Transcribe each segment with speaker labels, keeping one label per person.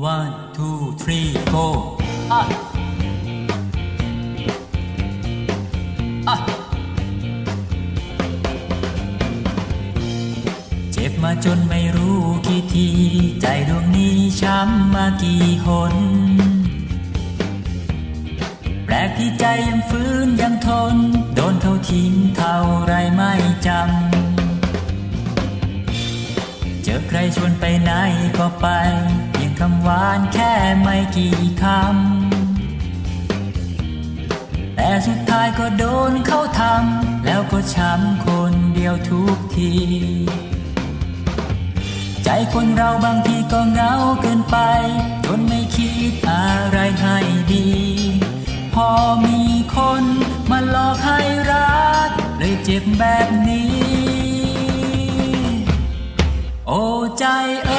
Speaker 1: one two three four อะอะเจ็บมาจนไม่รู้กี่ที ใจดวงนี้ช้ำมากี่หนแปลกที่ใจยังฟื้นยังทน โดนเขาทิ้งเท่าไรไม่จำ เจอใครชวนไปไหนก็ไปย คำหวานแค่ไม่กี่คำ แต่สุดท้ายก็โดนเขาทำ แล้วก็ช้ำคนเดียวทุกที ใจคนเราบางทีก็เหงาเกินไป จนไม่คิดอะไรให้ดี พอมีคนมาหลอกให้รัก เลยเจ็บแบบนี้ โอ้ใจเ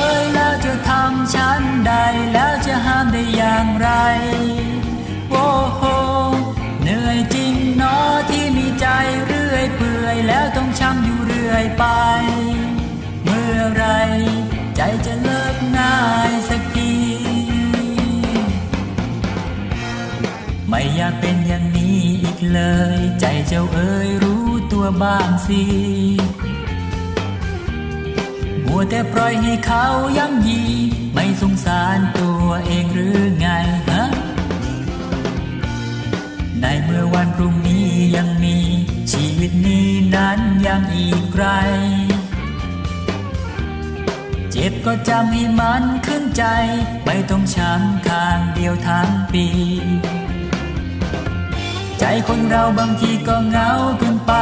Speaker 1: ามได้อย่างไรโอ้โหเหนื่อยจริงเนอที่มีใจเรื่อยเปื่อยแล้วต้องช้ำอยู่เรื่อยไป เมื่อไรใจจะเลิกง่ายสักทีไม่อยากเป็นอย่างนี้อีกเลย ใจเจ้าเอ๋ยรู้ตัวบ้างสิ มัวแต่ปล่อยให้เขาย่ำยี ไม่สงสารตัวเองหรือไงฮะในเมื่อวันพรุ่งนี้ยังมี ชีวิตนี้นั้นยังอีกไกล เจ็บก็จำให้มันขึ้นใจ ไม่ต้องช้ำข้างเดียวทั้งปี ใจคนเราบางทีก็เหงาเกินไป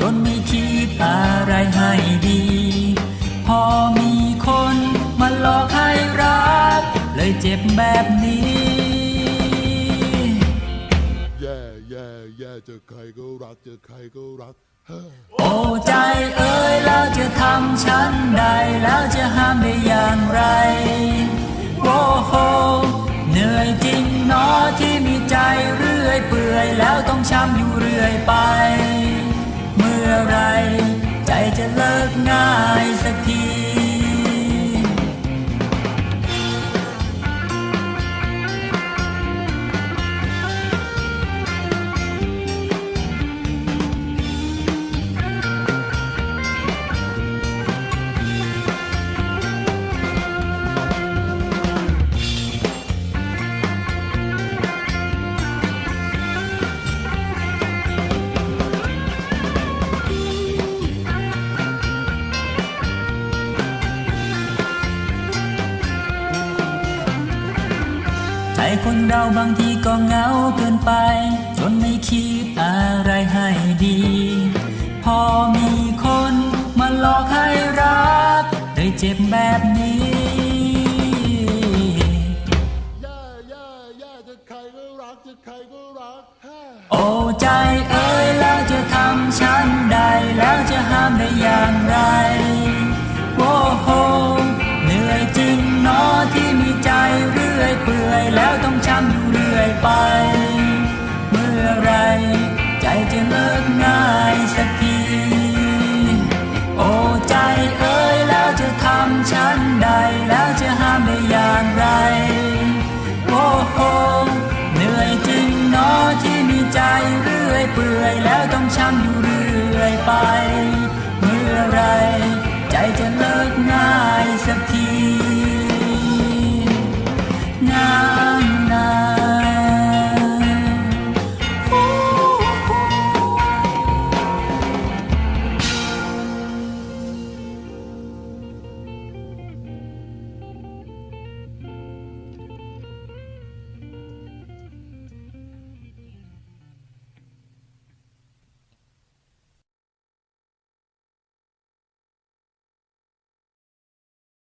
Speaker 1: จนไม่คิดอะไรให้ดี ยเจ็บแบบนี้
Speaker 2: แย่แย่แย่เจอใครก็รักเจอใครก็รักเฮ้อ
Speaker 1: โอ้ใจเอ้ยแล้วจะทำฉันใดแล้วจะห้ามได้อย่างไรโอ้โหเหนื่อยจริงเนอที่มีใจเรื่อยเปื่อยแล้วต้องช้ำอยู่เรื่อยไป ใจคนเราบางทีก็เหงาเกินไป จนไม่คิดอะไรให้ดี พอมีคนมาหลอกให้รักเลยเจ็บแบบนี้
Speaker 2: แย่แย่แย่
Speaker 1: ไป